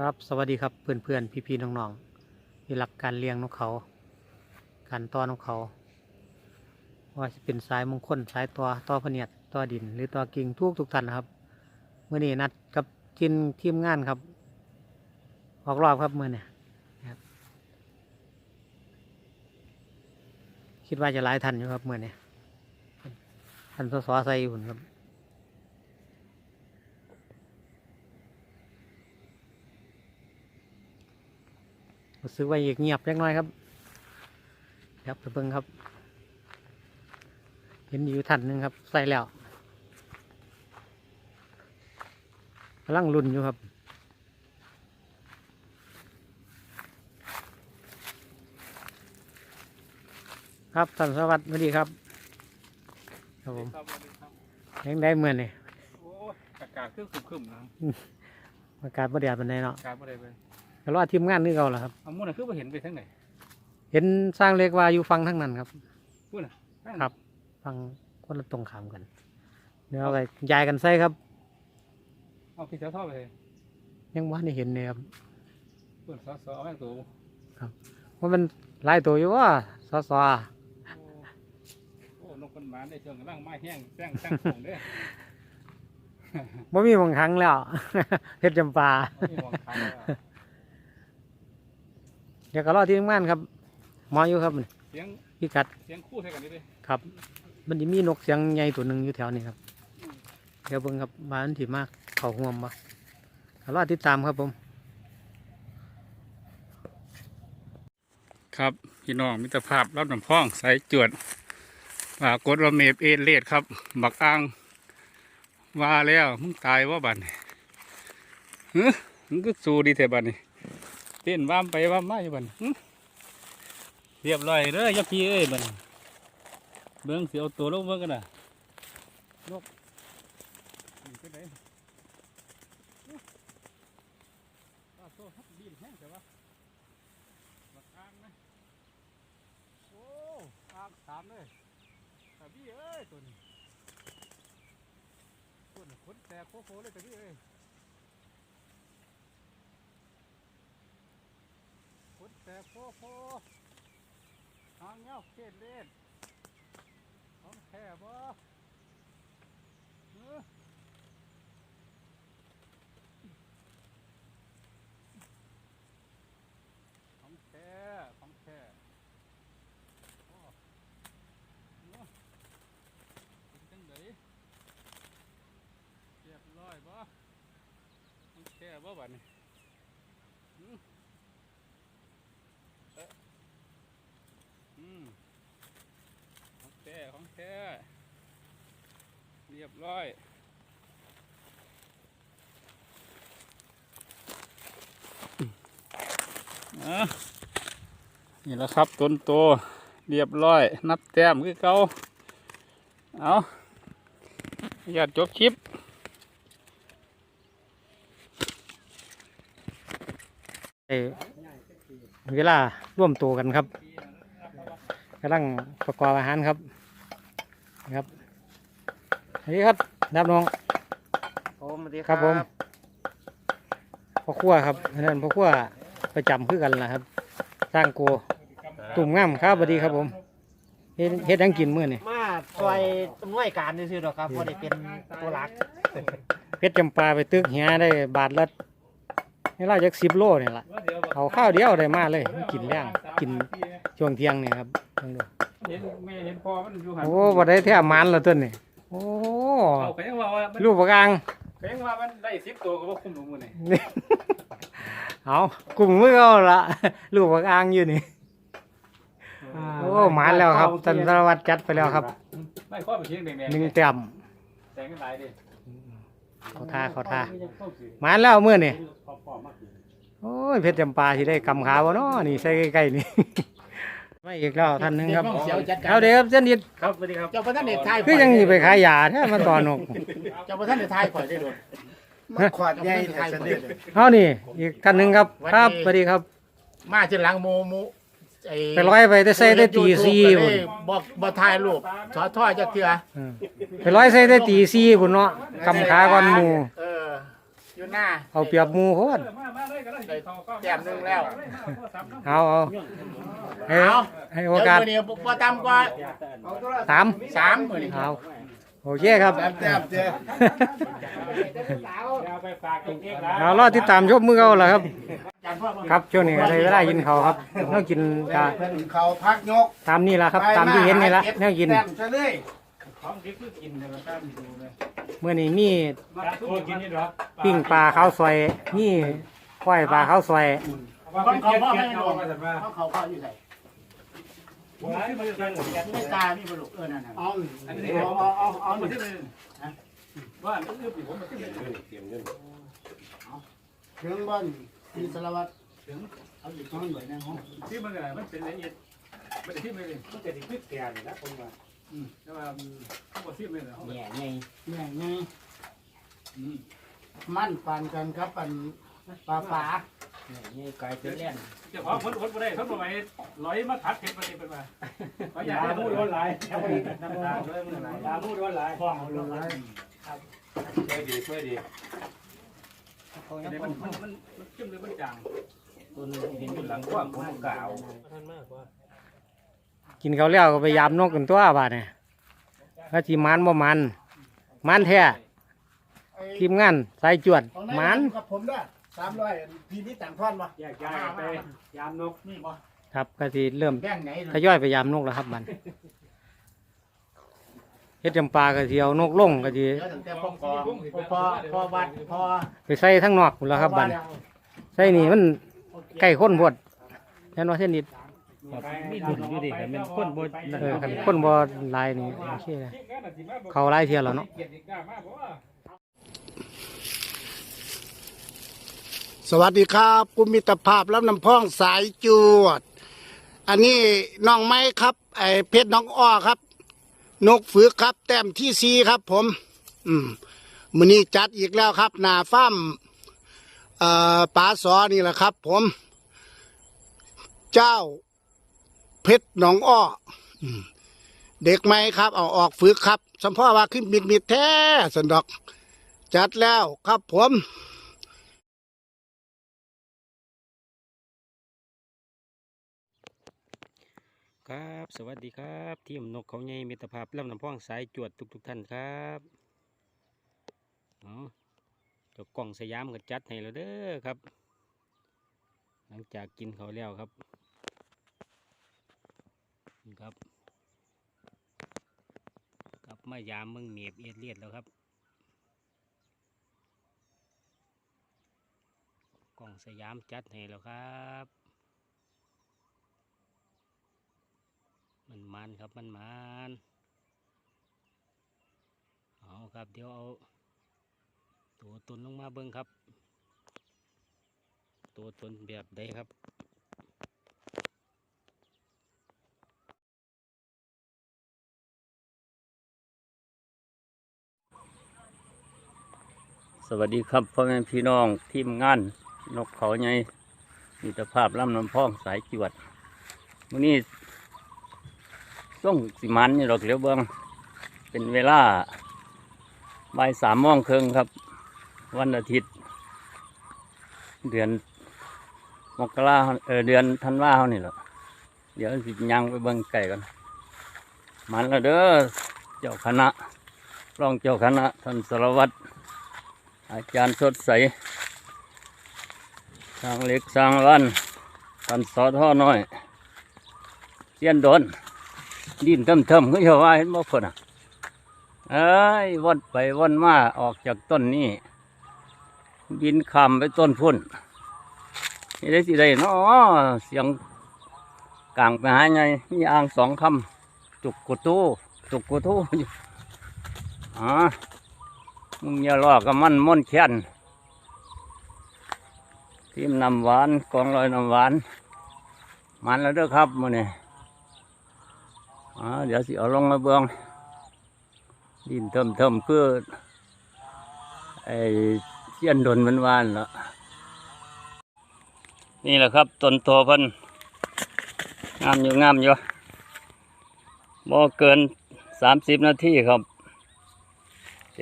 ครับสวัสดีครับเพื่อนเพื่อนพี่พี่ๆน้องๆที่รักการเลี้ยงนกเขา การต้อนนกเขาว่าจะเป็นสายมงคลสายตัวต่อพเนียดต่อดิน หรือต่อกิ่งทุกทุกท่านครับเมื่อนี้นัดกับจินทีมงานครับ ออกรอบครับเมื่อนี้นะครับคิดว่าจะหลายทันอยู่ครับเมื่อนี้ทันสสใส่อยู่ครับ รู้สึกว่าเงียบเล็กน้อยครับครับไปเบิ่งครับ เห็นอยู่ทันหนึ่งครับ ใส่แล้วกำลังรุ่นอยู่ครับครับท่านสวัสดีครับครับผมครับสวัสดีครับยังได้เมื่อนี่โอ้ยอากาศคือครึมๆนะอากาศบ่แดดปานใดเนาะอากาศบ่ได้เลย ก็รอทีมงานนี่เก่าแหละครับ เอามุ่นน่ะคือบ่เห็นไปทางไหนเห็นสร้างเล็กว่าอยู่ฟังทั้งนั้นครับมุ่นน่ะทางไหนครับ ฟังคนละตรงขามกัน เดี๋ยวเอาไปย้ายกันใส่ครับ เอาพี่เสือท่อไปเลยยังว่าได้เห็นเนี่ยครับมุ่นสอสอเอาแม่งตัวว่ามันหลายตัวอยู่ว่าสอสอโอ้โอ้นกมันหมาได้ช่วงกำลังไม้แห้งแซงแซงโป่งเด้อบ่มีบางครั้งแล้ว เพชรจำปาเอาที่มองทางแล้ว เดี๋ยวก็รอที่ทำงานครับหมออยู่ครับเสียงพี่กัดเสียงคู่ใส่กันนี่เลยครับ มันจะมีนกเสียงใหญ่ตัวหนึ่งอยู่แถวนี้ครับเดี๋ยวเบิ่งครับมาอันที่มากเขาห่วมบ่ก็รอติดตามครับผม ครับพี่น้องมิตรภาพรับน้ำพ้องสายจวดปรากฏว่าเมฟเอเลดครับบักอ่างว่าแล้วมึงตายว่าบัดนี้เฮ้ยมึงก็สู้ดีแต่บัดนี้ เต้นว่ามไปว่ามมาอยู่บัดนี้หึเรียบร้อยเด้อยาพี่เอ้ยบัดนี้เบิ้งสิเอาตัวลงเบิ้งกันน่ะลกนี่เป็นไงอุ๊ยปลาโซ่ฮับดินแห้งแต่ว่าบักอ่างนะโอ้อ่างสามเลยตะบี้เอ้ยตัวนี้ตัวนี้ขนแตกโคโคเลยตะบี้เอ้ยขน แตกโคโคหางเงาเขตเล่นของแท้บ่เออของแท้ของแท้โอ้เนาะเป็นจังไดเรียบร้อยบ่ของแท้บ่บัดนี้อืมเอ๊ะอืมของแท้ของแท้ เรียบร้อยอะนี่แหละครับต้นโตเรียบร้อย นับแต้มคือเก่าเอาอยากจบคลิปเอ่อเวลาร่วมตัวกันครับกำลังประกอบอาหารครับนะครับ นี่ครับนับน้องผมสวัสดีครับผมพ่อครัวครับอันนั้นพ่อครัวประจำคือกันล่ะครับ สร้างโกตุ่มง่ามครับสวัสดีครับผมเฮ็ดเฮ็ดหยังกินมื้อนี่มาซอยอำนวยการซื่อๆหรอกครับพอได้เป็นตัวหลักเพชรจำปาไปตึกเหียได้บาทละนี่เราจากสิบโลนี่ล่ะเอาข้าวเดียวได้มาเลยกินแรงกินช่วงเที่ยงนี่ครับเบิ่งดูเห็นแม่เห็นพ่อมันอยู่หันโอ้บ่ได้แท้หมันแล้วต้นนี่ โอ้เอาก็ยังว่าว่ามันลูกปากลาง ก็ยังว่ามันได้สิบตัวก็ว่าคุ้มหนูมือนี่เอากลุ่มมือเอาละลูกปากลางอยู่นี่ โอ้หมันแล้วครับท่านสารวัตรจัดไปแล้วครับไม่ข้อไปเชียงแดงๆหนึ่งแต้มแดงกันหลายดิเขาท่าเขาท่าหมันแล้วมื้อนี่พอๆมากอยู่โอ้ยเพชรจำปาสิได้กำขาบ่เนาะนี่ใส่ใกล้ๆนี่ ไม่อีกแล้วท่านหนึงครับเสียวจัดการ เอาเดี๋ยวครับเส้นนิดครับสวัสดีครับ เจ้าพระท่านเด็ดไทยคือยังสิไปขายยาแท้มาต่อนกเจ้าพระท่านเด็ดไทยข่อยได้โดนมาขอดใหญ่ไทยข่อยได้โดนเอานี่อีกท่านหนึ่งครับครับสวัสดีครับ มาที่หลังโมโมไอ้ไปร้อยไปได้ใส่ได้ตีซีบุบุญบ่บ่ถ่ายรูปถอดท่อจักเทื่ออืมไปร้อยใส่ได้ตีซีบุญเนาะกำขาก่อนหมูเออ อยู่หน้าเอาเปรียบหมูโคตรมามาเลยกันได้แต้มหนึงแล้วเอาเอาให้เอาให้เดี๋โอยวกาสมื้อนี้บ่ต่ำกว่าสามสามมื้อนี้เอาโอเคครับแต้มแต้มเจ้เอารอติดตามชมมือเขาล่ะครับจันพ่อครับช่วงนี้ก็ได้เวลากินเขาวครับเรากินกะเพิ่นเขาพักยกตามนี่ละครับ ตามที่เห็นนี่ละแนวกิน แต้มซะเลย เมื่อนี้มีโอ้กินนี่หรอปิ้งปลาข้าวซอยมีก้อยปลาข้าวซอยคนเขาพ่อให้ดูเขาเขาพ่ออยู่ไหนว้ายมันจะเป็นไม่ตานี่บ่ลูกเออนั่นน่ะเอาเอาเอาเอาเอานี่ว่าเรื่องผมมันก็เป็นถึงบ้านที่สารวัตรถึงเอาอยู่ห้องหน่วยในห้องที่มันอะไรมันเป็นละเอียดมันที่ไม่เลยมันจะที่พริกแกงนะผมว่าอืม แต่ว่าเขาบอกที่ไม่เลยแง่ไงแง่ไงมันปานกันครับปันปลาฝานี่ไก่เป็นเล่นเจ้าของคนคนบ่ได้เขาบอกไปลอยมาถัดเผ็ดมาเป็นมาเขาอยากให้พูดร้อนไหลน้ำตาเลยมันไหลตาพูดว่าหลายฟ้องลงเลยช่วยดีช่วยดีมันมันมันมันเข้มเลยมันจางตัวนึงเห็นอยู่หลังกว้างผมกล่าวกิ นเขาวแล้วก็ไปยามนกกันตัวบาดเนี่ยว่าสิมันบ่มันมันแท้ทีมงานสายจวดของมันกับผมด้วยสามร้อยพีนี้ต่างท่อนปะแยกย้ายไปยามนกนี่ปะครับก็สิเริ่มแบ่งไหนทยอยไปยามนกแล้วครับมันเฮ็ดจำปาก็สิเอานกลงก็สิเดี๋ยวตั้งแต่พอกองพอพอวัดพอไปใส่ทั้งนอกพุ่นแล้วครับบัดนี้ใส่นี่มันใกล้คนพดแน่นอนเส้นนิด มีดุนอยู่ดิแต่เป็นคนบนเออคันคนบ่หลายนี่โอเคนะเขาหลายเที่ยแล้วเนาะสวัสดีครับ คุณมิตรภาพรับน้ำพ้องสายจวด อันนี้น้องไม้ครับไอเพชรน้องอ้อครับ นกฝึกครับ แต้มที่ซีครับ ผม อืมมือนี้จัดอีกแล้วครับหนาฟ้ามเอ่อป๋าสอนี่แหละครับ ผม เจ้า เพชรหนองอ้อเด็กไหมครับ เอาออกฝึกครับสัมพ่อว่าขึ้นมิดมิดแท้สันดอก จัดแล้วครับผมครับสวัสดีครับทีมนกเขาใหญ่มิตรภาพลำน้ำพ้องสายจวดทุกทุกๆท่านครับเอาเจ้ากล่องสยามก็จัดให้แล้วเด้อครับ หลังจากกินเขาวแล้วครับ ครับ กลับมายามมืองเมียบเอียดเลียดแล้วครับ กล่องสยามจัดให้แล้วครับ มันมันครับมันมันเอาครับเดี๋ยวเอา ตัวตนลงมาเบิ้งครับ ตัวตนแบบใดครับ สวัสดีครับพ่อแม่พี่น้องทีมงาน นกเขาใหญ่มิตรภาพลำน้ำพองสายจวดวันนี้ส่งสิมันนี่เราเรียกเบิ้งเป็นเวลาบ่ายสามโมงครึ่งครับ วันอาทิตย์ เดือนมกราเออเดือนธันวาเขานี่แหละเดี๋ยวสิยังไปเบิ้งไก่กันมันแล้วเด้อเจ้าคณะรองเจ้าคณะท่านสารวัตร อาจารย์สดใสสร้างเล็กสร้างวันท่านสอท่อน้อยเสียนโดนดินเทิมๆก็อย่าว่าเห็นบ่เพิ่นอะเอ้ยวนไปวนมาออกจากต้นนี้ บินคำไปต้นพุ่นนี่ได้สิได้เนาะเสียงกลางไปหาไงมีอ่างสองคำจุกกุตู้จุกกุตูอยู่อ๋อ มึงอย่าลอกกับมันม่อนแค้นทีมนำหวานกองลอยนำหวาน มันแล้วเด้อครับมื้อนี้อ่าเดี๋ยวสิเอาลงมาเบืองดินเทิมเทิมๆคือไอ้เสี้ยนดนมันวานละนี่แหละครับต้นโตพันงามอยู่งามอยู่บ่เกินสามสิบนาทีครับ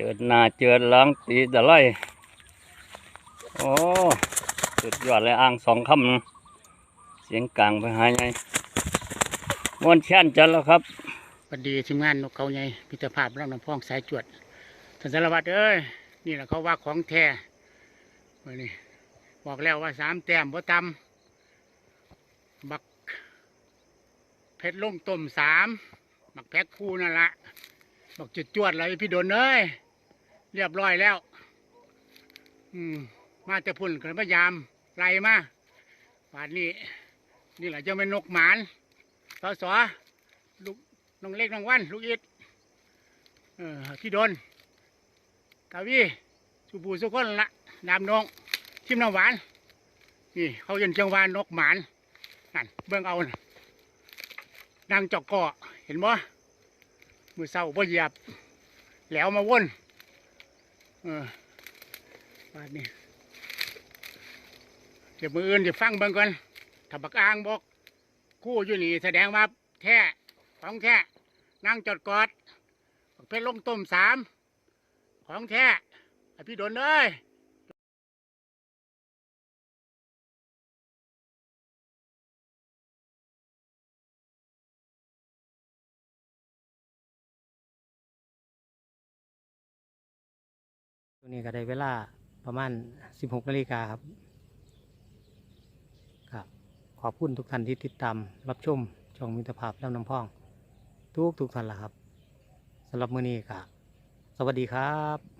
จิดหน้าเจิดหลังตีตะไลโอ้สุดยอดเลยอ่างสองคำเสียงกลางไปหายไงมวนแช่นจันแล้วครับสวัสดีทีมงานนกเขาใหญ่พิธภาพร่างน้ำพองสายจวดท่านสารวัตรเอ้ยนี่แหละเขาว่าของแท้วันนี้บอกแล้วว่าสามแต้มบ่ตำบักเพชรลงต้มสามบักแพ็คคู่นั่นละบักจุดจวดเลยพี่โดนเอ้ย เรียบร้อยแล้ว อืม มาแต่พุ่นกันพยายามไล่มาป่านนี้ นี่แหละจะเป็นนกหมานสอสอลูกน้องเล็กน้องวัน ลูกอิดเออพี่โดนกาวีสุบูสุคนละนามนองทิมน้ำหวาน นี่ เขาเย็นจังหวานนกหมานนั่นเบื้องเอาน่ะนางจอกเกาะเห็นบ่มือเศร้าบ่เหยียบ แล้วมาวน เออบาดนี้เดี๋ยวมืออื่นเดี๋ยวฟังเบิ่งก่อนถ้าบักอ่างบอกคู่อยู่นี่แสดงว่าแท้ของแท้นั่งจอดกอดเพชรลงต้มสามของแท้พี่โดนเอ้ย นี้ก็ได้เวลาประมาณ 16นาฬิกาครับ ครับ ขอบคุณทุกท่านที่ติดตาม รับชมช่องมิตรภาพแล้วน้ำพอง ทุกทุกท่านละครับสำหรับมื้อนี้ครับสวัสดีครับ